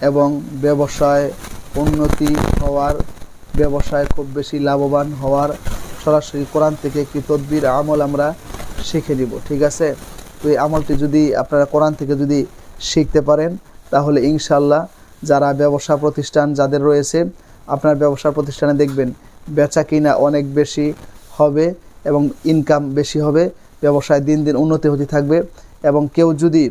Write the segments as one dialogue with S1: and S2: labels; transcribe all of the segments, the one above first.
S1: এবং ব্যবসায় উন্নতি হওয়ার, ব্যবসায় খুব বেশি লাভবান হওয়ার সরাসরি কোরআন থেকে একটি তদবির, আমল আমরা শিখে নিব, ঠিক আছে? তো এই আমলটি যদি আপনারা কোরআন থেকে যদি শিখতে পারেন, তাহলে ইনশাল্লাহ যারা ব্যবসা প্রতিষ্ঠান যাদের রয়েছে, আপনার ব্যবসা প্রতিষ্ঠানে দেখবেন বেচা কিনা অনেক বেশি হবে এবং ইনকাম বেশি হবে, ব্যবসায় দিন দিন উন্নতি হতে থাকবে এবং কেউ যদি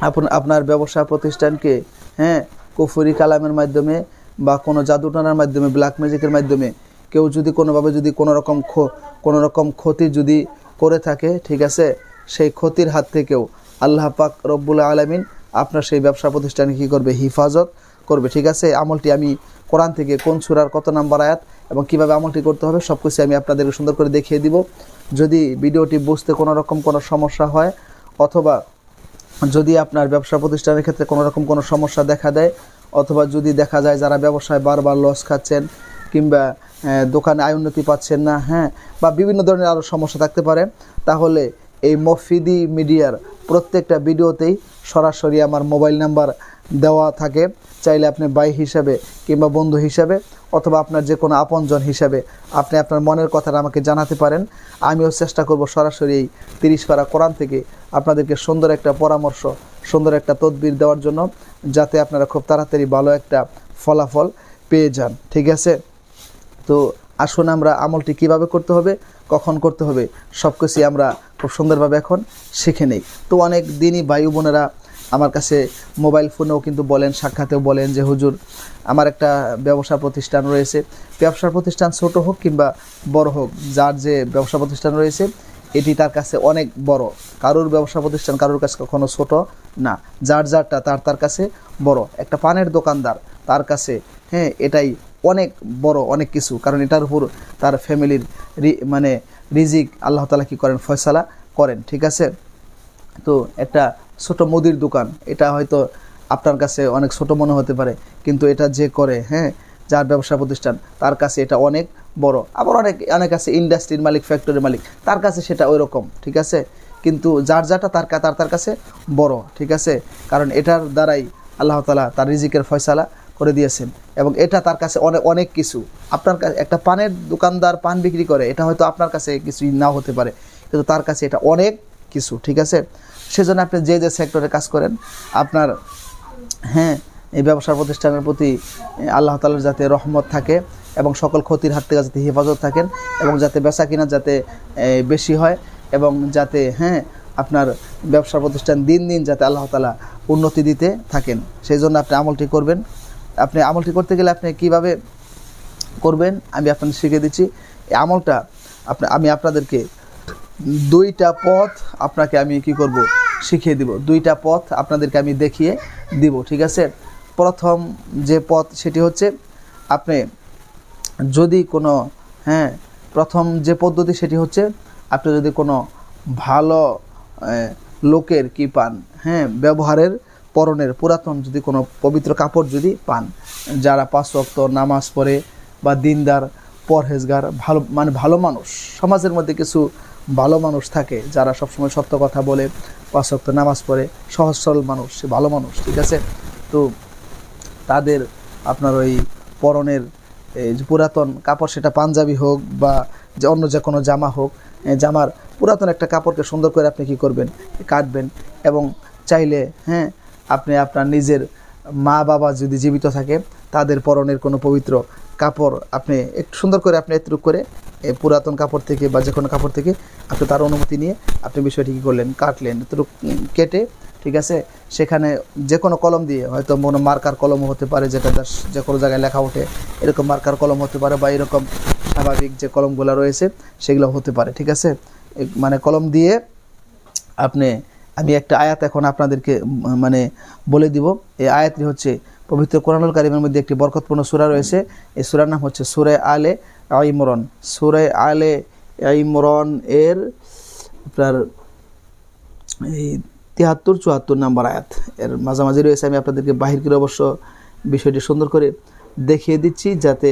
S1: আপন- আপনার ব্যবসা প্রতিষ্ঠানকে হ্যাঁ কুফুরি কালামের মাধ্যমে বা কোনো জাদুটানার মাধ্যমে ব্ল্যাক ম্যাজিকের মাধ্যমে কেউ যদি কোনোভাবে যদি কোনো রকম কোনো রকম ক্ষতি যদি করে থাকে, ঠিক আছে, সেই ক্ষতির হাত থেকেও আল্লাহ পাক রব্বুল আলমিন আপনার সেই ব্যবসা প্রতিষ্ঠানে কী করবে? হিফাজত করবে, ঠিক আছে? আমলটি আমি কোরআন থেকে কোন সুরার কত নাম্বার আয়াত এবং কীভাবে আমলটি করতে হবে সব কিছু আমি আপনাদেরকে সুন্দর করে দেখিয়ে দিব। যদি ভিডিওটি বুঝতে কোনো রকম কোনো সমস্যা হয় অথবা যদি আপনার ব্যবসা প্রতিষ্ঠানের ক্ষেত্রে কোনো রকম কোনো সমস্যা দেখা দেয়, অথবা যদি দেখা যায় যারা ব্যবসায় বারবার লস খাচ্ছেন, কিংবা দোকানে আয় উন্নতি পাচ্ছেন না হ্যাঁ বা বিভিন্ন ধরনের আরও সমস্যা থাকতে পারে, তাহলে এই মফিদি মিডিয়ার প্রত্যেকটা ভিডিওতেই সরাসরি আমার মোবাইল নাম্বার দেওয়া থাকে। চাইলে আপনি বাই হিসাবে কিংবা বন্ধু হিসাবে অথবা আপনার যে কোনো আপনজন হিসাবে আপনি আপনার মনের কথাটা আমাকে জানাতে পারেন। আমিও চেষ্টা করব সরাসরি এই তিরিশ পারা কোরআন থেকে আপনাদেরকে সুন্দর একটা পরামর্শ, সুন্দর একটা তদবির দেওয়ার জন্য যাতে আপনারা খুব তাড়াতাড়ি ভালো একটা ফলাফল পেয়ে যান। ঠিক আছে? তো আসুন আমরা আমলটি কীভাবে করতে হবে কখন করতে হবে, সব কিছুই আমরা খুব সুন্দরভাবে এখন শিখে নেই। তো অনেক দিনই ভাই বোনেরা আমার কাছে মোবাইল ফোনেও কিন্তু বলেন, সাক্ষাতেও বলেন যে, হুজুর, আমার একটা ব্যবসা প্রতিষ্ঠান রয়েছে। ব্যবসা প্রতিষ্ঠান ছোট হোক কিংবা বড় হোক, যার যে ব্যবসা প্রতিষ্ঠান রয়েছে, এটি তার কাছে অনেক বড়। কারোর ব্যবসা প্রতিষ্ঠান কারোর কাছে কখনো ছোট না, যার যারটা তার তার কাছে বড়। একটা পানের দোকানদার তার কাছে হ্যাঁ এটাই অনেক বড় অনেক কিছু। কারণ এটার উপর তার ফ্যামিলির মানে রিজিক আল্লাহ তালা কী করেন? ফয়সালা করেন, ঠিক আছে? তো একটা ছোট মুদির দোকান, এটা হয়তো আপনার কাছে অনেক ছোট মনে হতে পারে, কিন্তু এটা যে করে হ্যাঁ যার ব্যবসা প্রতিষ্ঠান, তার কাছে এটা অনেক বড়। আবার অনেক অনেক আছে ইন্ডাস্ট্রির মালিক ফ্যাক্টরির মালিক, তার কাছে সেটা ওই রকম ঠিক আছে? কিন্তু যার যাটা, তার তার তার কাছে বড়, ঠিক আছে? কারণ এটার দ্বারাই আল্লাহ তালা তার রিজিকের ফয়সালা করে দিয়েছেন। এবং এটা তার কাছে অনেক অনেক কিছু। আপনার কাছে একটা পানের দোকানদার পান বিক্রি করে, এটা হয়তো আপনার কাছে কিছুই নাও হতে পারে। কিন্তু তার কাছে এটা অনেক কিছু, ঠিক আছে? সেজন্য আপনি যে যে সেক্টরে কাজ করেন, আপনার হ্যাঁ এই ব্যবসা প্রতিষ্ঠানের প্রতি আল্লাহ তালার যাতে রহমত থাকে এবং সকল ক্ষতির হাত থেকে যাতে হেফাজত থাকেন এবং যাতে বেচা কিনা যাতে বেশি হয় এবং যাতে হ্যাঁ আপনার ব্যবসা প্রতিষ্ঠান দিন দিন যাতে আল্লাহ তালা উন্নতি দিতে থাকেন। সেই জন্য আপনি আমলটি করবেন। আপনি আমলটি করতে গেলে আপনি কীভাবে করবেন, আমি আপনাদের শিখিয়ে দিচ্ছি। এই আমলটা আপনি, আমি আপনাদেরকে দুইটা পথ আপনাকে আমি কি করব, শিখিয়ে দিব। দুইটা পথ আপনাদেরকে আমি দেখিয়ে দিব, ঠিক আছে? প্রথম যে পথ সেটি হচ্ছে, আপনি যদি কোনো হ্যাঁ প্রথম যে পদ্ধতি সেটি হচ্ছে, আপনি যদি কোনো ভালো লোকের কি পান হ্যাঁ ব্যবহারের পরনের পুরাতন যদি কোনো পবিত্র কাপড় যদি পান, যারা পাঁচ ওয়াক্ত নামাজ পড়ে বা দিনদার, পরহেজগার, ভালো মানে ভালো মানুষ, সমাজের মধ্যে কিছু ভালো মানুষ থাকে যারা সবসময় সত্য কথা বলে, পাঁচ ওয়াক্ত নামাজ পড়ে, সহজ সরল মানুষ, সে ভালো মানুষ, ঠিক আছে? তো তাদের আপনার ওই পরনের যে পুরাতন কাপড়, সেটা পাঞ্জাবি হোক বা যে অন্য যে কোনো জামা হোক জামার পুরাতন একটা কাপড়কে সুন্দর করে আপনি কি করবেন? কাটবেন এবং চাইলে হ্যাঁ আপনি আপনার নিজের মা বাবা যদি জীবিত থাকে, তাদের পরনের কোনো পবিত্র কাপড় আপনি একটু সুন্দর করে আপনি এতটুকু করে পুরাতন কাপড় থেকে বা যে কোনো কাপড় থেকে আপনি তার অনুমতি নিয়ে আপনি বিষয়টি কী করলেন? কাটলেন। এতটুকু কেটে, ঠিক আছে? সেখানে যে কোনো কলম দিয়ে, হয়তো কোনো মার্কার কলমও হতে পারে, যেটা যে কোনো জায়গায় লেখা ওঠে, এরকম মার্কার কলম হতে পারে বা এরকম স্বাভাবিক যে কলমগুলো রয়েছে, সেগুলো হতে পারে, ঠিক আছে? মানে কলম দিয়ে আপনি আমি একটা আয়াত এখন আপনাদেরকে মানে বলে দিব। এই আয়াতটি হচ্ছে পবিত্র কোরআনুল কারিমের মধ্যে একটি বরকতপূর্ণ সূরা রয়েছে। এই সুরার নাম হচ্ছে সুরে আলে ইমরন। সুরে আলে ইমরন এর আপনার এই তিয়াত্তর, চুয়াত্তর নাম্বার আয়াত। এর মাঝামাঝি রয়েছে, আমি আপনাদেরকে বাহির করে অবশ্য বিষয়টি সুন্দর করে দেখিয়ে দিচ্ছি যাতে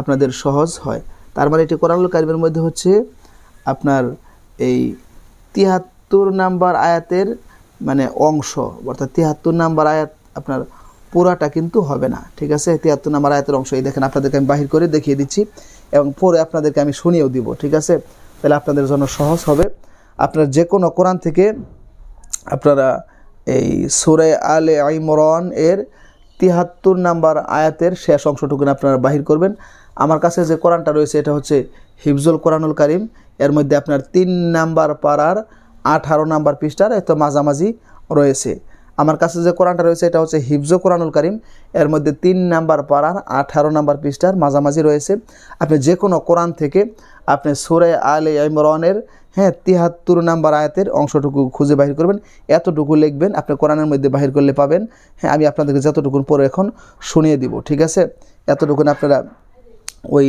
S1: আপনাদের সহজ হয়। তার মানে এটি কোরআনুল কারিমের মধ্যে হচ্ছে আপনার এই তিয়াত্তর নাম্বার আয়াতের মানে অংশ, অর্থাৎ তিয়াত্তর নাম্বার আয়াত আপনার পুরাটা কিন্তু হবে না, ঠিক আছে? তিয়াত্তর নাম্বার আয়াতের অংশ, এই দেখেন আপনাদেরকে আমি বাহির করে দেখিয়ে দিচ্ছি এবং পরে আপনাদেরকে আমি শুনিয়েও দিব, ঠিক আছে? তাহলে আপনাদের জন্য সহজ হবে। আপনার যে কোনো কোরআন থেকে আপনারা এই সুরে আলে ইমরান এর তিহাত্তর নাম্বার আয়াতের শেষ অংশটুকুন আপনারা বাহির করবেন। আমার কাছে যে কোরআনটা রয়েছে, এটা হচ্ছে হিফজুল কোরআনুল কারিম। এর মধ্যে আপনার তিন নাম্বার পাড়ার আঠারো নাম্বার পৃষ্ঠার এত মাঝামাঝি রয়েছে। আমার কাছে যে কোরআনটা রয়েছে, এটা হচ্ছে হিফজ কোরআনুল কারিম। এর মধ্যে তিন নাম্বার পাড়ার আঠারো নাম্বার পৃষ্ঠার মাঝামাঝি রয়েছে। আপনি যে কোনো কোরআন থেকে আপনি সুরে আলে ইমরানের হ্যাঁ তিহাত্তর নাম্বার আয়াতের অংশটুকু খুঁজে বাহির করবেন। এতটুকু লিখবেন, আপনি কোরআনের মধ্যে বাহির করলে পাবেন। হ্যাঁ আমি আপনাদেরকে যতটুকুন পরে এখন শুনিয়ে দিব, ঠিক আছে? এতটুকুন আপনারা ওই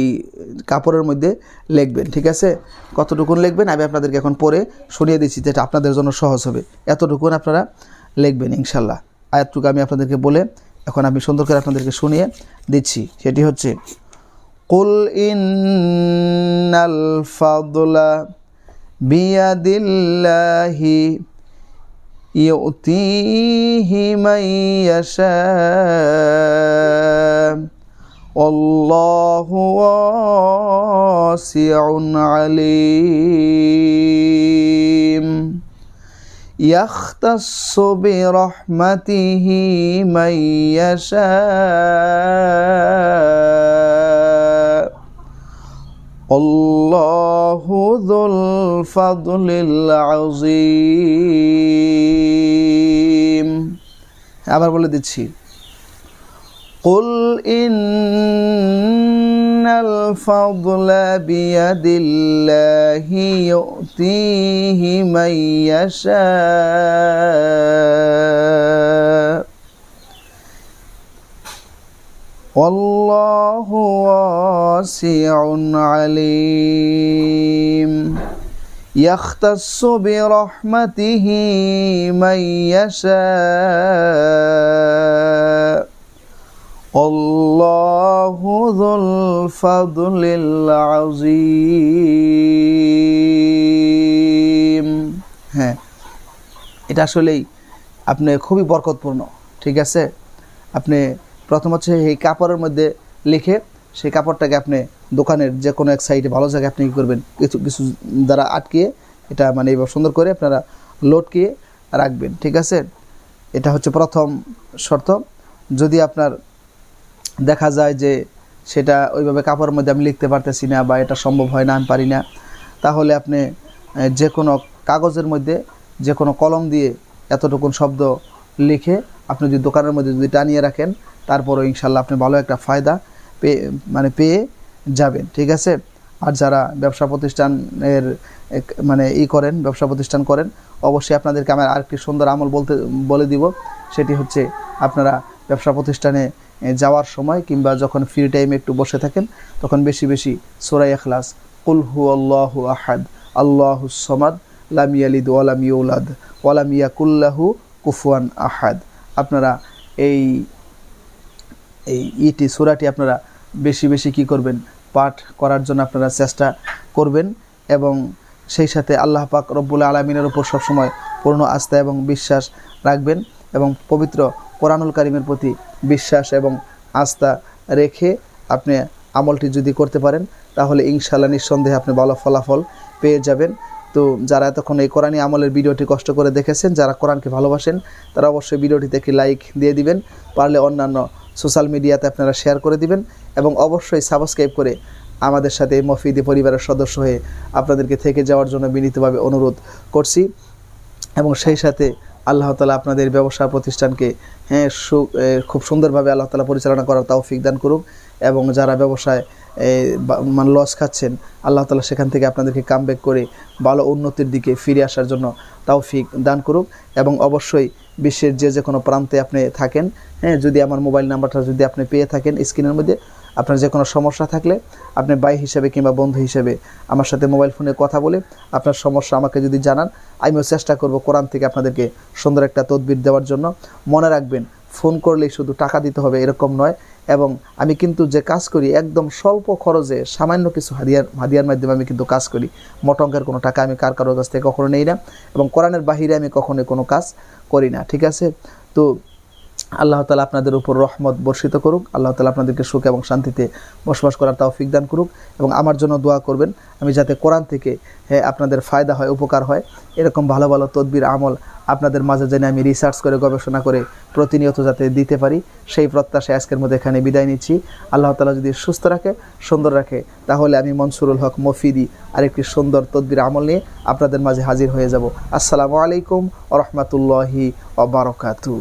S1: কাপড়ের মধ্যে লিখবেন, ঠিক আছে? কতটুকুন লিখবেন? আমি আপনাদেরকে এখন পরে শুনিয়ে দিচ্ছি যেটা আপনাদের জন্য সহজ হবে। এতটুকুন আপনারা লিখবেন ইনশাল্লাহ আয়াতটুকু আমি আপনাদেরকে বলে এখন আমি সুন্দর করে আপনাদেরকে শুনিয়ে দিচ্ছি। সেটি হচ্ছে, কুল ইন্নাল ফাদলা বিয়াদিল্লাহি ইউতিহি মান ইয়াশা والله واسع عليم يختص برحمته من يشاء الله ذو الفضل العظيم আবার বলে দিচ্ছি قل إن الفضل بيد الله يؤتيه من يشاء والله واسع عليم. يختص برحمته من يشاء الله ذو الفضل العظيم হ্যাঁ এটা আসলেই আপনি খুবই বরকতপূর্ণ ঠিক আছে আপনি প্রথম হচ্ছে এই কাপড়ের মধ্যে লিখে সেই কাপড়টাকে আপনি দোকানের যে কোনো এক সাইডে ভালো জায়গায় আপনি কী করবেন কিছু কিছু দ্বারা আটকিয়ে এটা মানে এইভাবে সুন্দর করে আপনারা লটকিয়ে রাখবেন ঠিক আছে এটা হচ্ছে প্রথম শর্ত যদি আপনার দেখা যায় যে সেটা ওইভাবে কাপড়ের মধ্যে আমি লিখতে পারতেছি না বা এটা সম্ভব হয় না, আমি পারি না। তাহলে আপনি যে কোনো কাগজের মধ্যে যে কোনো কলম দিয়ে এতটুকুন শব্দ লিখে আপনি যদি দোকানের মধ্যে যদি টানিয়ে রাখেন, তারপরও ইনশাল্লাহ আপনি ভালো একটা ফায়দা পেয়ে মানে পেয়ে যাবেন, ঠিক আছে? আর যারা ব্যবসা প্রতিষ্ঠানের মানে ই করেন, ব্যবসা প্রতিষ্ঠান করেন, অবশ্যই আপনাদেরকে আমার আরেকটি সুন্দর আমল বলতে, বলে দিব। সেটি হচ্ছে আপনারা ব্যবসা প্রতিষ্ঠানে যাওয়ার সময় কিংবা যখন ফ্রি টাইমে একটু বসে থাকেন, তখন বেশি বেশি সোরাই এখলাস কুল হু আল্লাহু আহাদ, আল্লাহু সমাদ, লাম ইয়ালিদ ওয়ালাম ইউলাদ ওয়ালাম ইয়াকুল্লাহু কুফুয়ান আহাদ। আপনারা এই এই ইটি, সুরাটি আপনারা বেশি বেশি কি করবেন? পাঠ করার জন্য আপনারা চেষ্টা করবেন এবং সেই সাথে আল্লাহ পাক রব্বুল আলমিনের উপর সবসময় পূর্ণ আস্থা এবং বিশ্বাস রাখবেন এবং পবিত্র কোরআনুল কারিমের প্রতি বিশ্বাস এবং আস্থা রেখে আপনি আমলটি যদি করতে পারেন, তাহলে ইনশাল্লাহ নিঃসন্দেহে আপনি ভালো ফলাফল পেয়ে যাবেন। তো যারা এতক্ষণ এই কোরআনী আমলের ভিডিওটি কষ্ট করে দেখেছেন, যারা কোরআনকে ভালোবাসেন, তারা অবশ্যই ভিডিওটিতে একটি লাইক দিয়ে দিবেন। পারলে অন্যান্য সোশ্যাল মিডিয়াতে আপনারা শেয়ার করে দিবেন এবং অবশ্যই সাবস্ক্রাইব করে আমাদের সাথে মফিদি পরিবারের সদস্য হয়ে আপনাদেরকে থেকে যাওয়ার জন্য বিনীতভাবে অনুরোধ করছি। এবং সেই সাথে আল্লাহ তালা আপনাদের ব্যবসা প্রতিষ্ঠানকে হ্যাঁ খুব সুন্দরভাবে আল্লাহ তালা পরিচালনা করার তৌফিক দান করুক এবং যারা ব্যবসায় মানে লস খাচ্ছেন, আল্লাহ তালা সেখান থেকে আপনাদেরকে কামব্যাক করে ভালো উন্নতির দিকে ফিরে আসার জন্য তৌফিক দান করুক এবং অবশ্যই বিশ্বের যে যে কোনো প্রান্তে আপনি থাকেন হ্যাঁ যদি আমার মোবাইল নাম্বারটা যদি আপনি পেয়ে থাকেন স্ক্রিনের মধ্যে আপনার যে কোনো সমস্যা থাকলে আপনি ভাই হিসেবে কিংবা বন্ধু হিসেবে আমার সাথে মোবাইল ফোনে কথা বলে আপনার সমস্যা আমাকে যদি জানান, আমিও চেষ্টা করব কোরআন থেকে আপনাদেরকে সুন্দর একটা তদবির দেওয়ার জন্য। মনে রাখবেন, ফোন করলেই শুধু টাকা দিতে হবে এরকম নয় এবং আমি কিন্তু যে কাজ করি একদম স্বল্প খরচে সামান্য কিছু হাদিয়ার হাদিয়ার মাধ্যমে আমি কিন্তু কাজ করি। মোটঙ্কের কোনো টাকা আমি কার কারোর কাছ থেকে কখনো নেই না এবং কোরআনের বাহিরে আমি কখনো কোনো কাজ করি না, ঠিক আছে? তো আল্লাহ তালা আপনাদের উপর রহমত বর্ষিত করুক, আল্লাহ তালা আপনাদেরকে সুখ এবং শান্তিতে বসবাস করার তৌফিক দান করুক এবং আমার জন্য দোয়া করবেন, আমি যাতে কোরআন থেকে আপনাদের ফায়দা হয়, উপকার হয়। এরকম ভালো ভালো তদবির আমল আপনাদের মাঝে জেনে আমি রিসার্চ করে, গবেষণা করে প্রতিনিয়ত যাতে দিতে পারি, সেই প্রত্যাশায় আজকের মধ্যে এখানে বিদায় নিচ্ছি। আল্লাহ তালা যদি সুস্থ রাখে, সুন্দর রাখে, তাহলে আমি মনসুরুল হক মফিদি আরেকটি সুন্দর তদবির আমল নিয়ে আপনাদের মাঝে হাজির হয়ে যাব। আসসালামু আলাইকুম রহমতুল্লাহি অবরকাতু